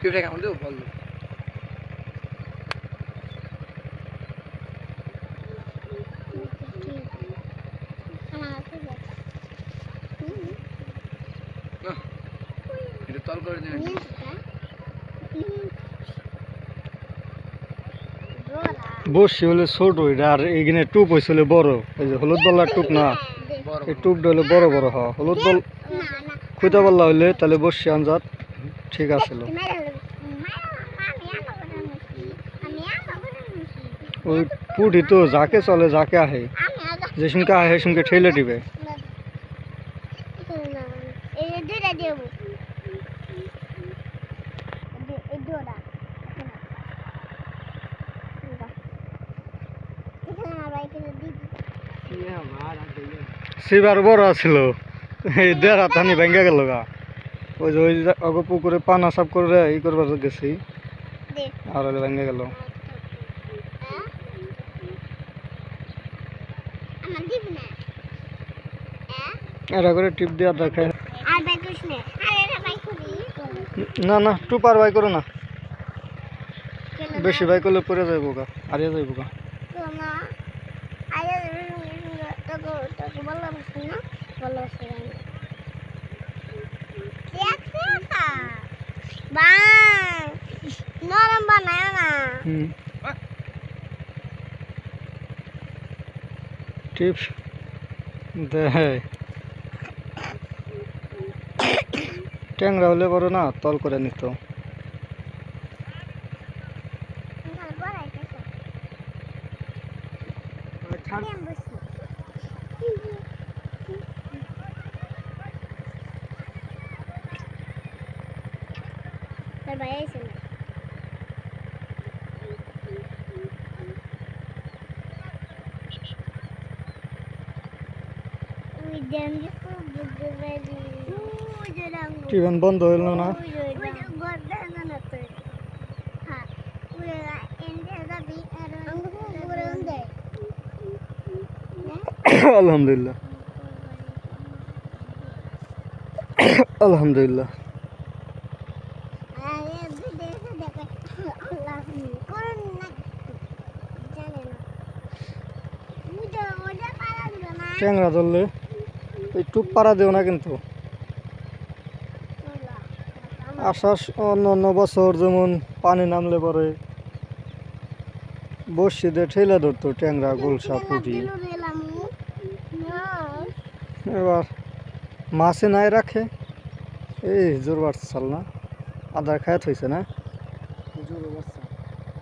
টিপটা কেমন দেবো বল এটা তল করে দিন বসি হলে ছোট এটা আর এইখানে টুপ হয়েছিল বড় এই যে হলুদ বল্লার টুপ না এই টুপটা হলে বড় বড় হ হলুদ বল খুঁজা বল্লা হইলে তাহলে বসি আনজাত ঠিক আছিল ওই পুটি তো যাকে চলে, যাকে আহে। যে সঙ্গে আহে সঙ্গে ঠেলে দিবে। সিবার বড় আছিল। এই দেড় হাতানি ভেঙে গেল গা। ওই যে ওই পুকুরে পানা সাফ করে ই করবার গেছি আর ভেঙে গেল হ্যাঁ? না হ্যাঁ? এটা করে টিপ দেখে আর না না না টুপার বাই করো না বেশি বাই করলে পরে যাইব গা হারিয়ে যাইব গা বললাম না বললাম নরম বানায় না হুম টিপস দে ট্যাংরা হলে বড় না তল করে নিত। ভাই আইছে না টিভেন বন্ধ হইল না? ওই যে গর্দা না তো হ্যাঁ ওই এন্ডে দাবি আর অঙ্গ পুরো অন্ধে আলহামদুলিল্লাহ আলহামদুলিল্লাহ আরে দেখে দেখে আল্লাহ করুন না জানে না বুঝো ওটা পারা দিবে না ট্যাংরা ধরলে এই টুপ পাড়া দেও না কিন্তু। আসার অন্য অন্য বছর যেমন পানি নামলে পরে বসি দিয়ে ঠেলে ধরতো ট্যাংরা গোলসা পুঁটি। এবার মাছে নাই রাখে। এই জোর বাড়ছে চাল না। আদার খায়াত হয়েছে না?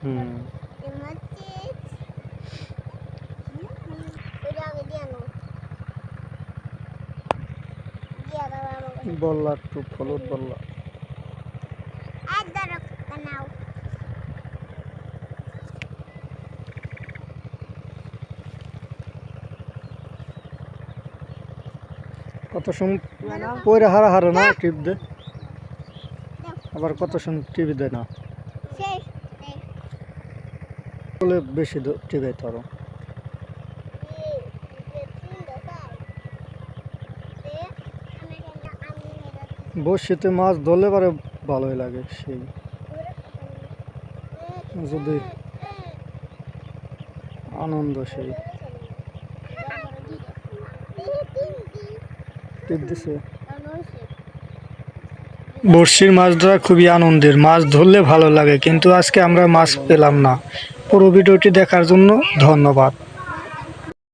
হুম। বল্লা টুপ হলুদ বল্লা। কত সময় পয়রা হারা হারে না টিপ দে। আবার কত সময় টিভি দেয় না। বেশি টিভি ধরো বসিতে মাছ ধরলে পরে ভালোই লাগে সেই। যদি আনন্দ সেই। বড়শির মাছ ধরা খুবই আনন্দের। মাছ ধরলে ভালো লাগে, কিন্তু আজকে আমরা মাছ পেলাম না। পুরো ভিডিওটি দেখার জন্য ধন্যবাদ।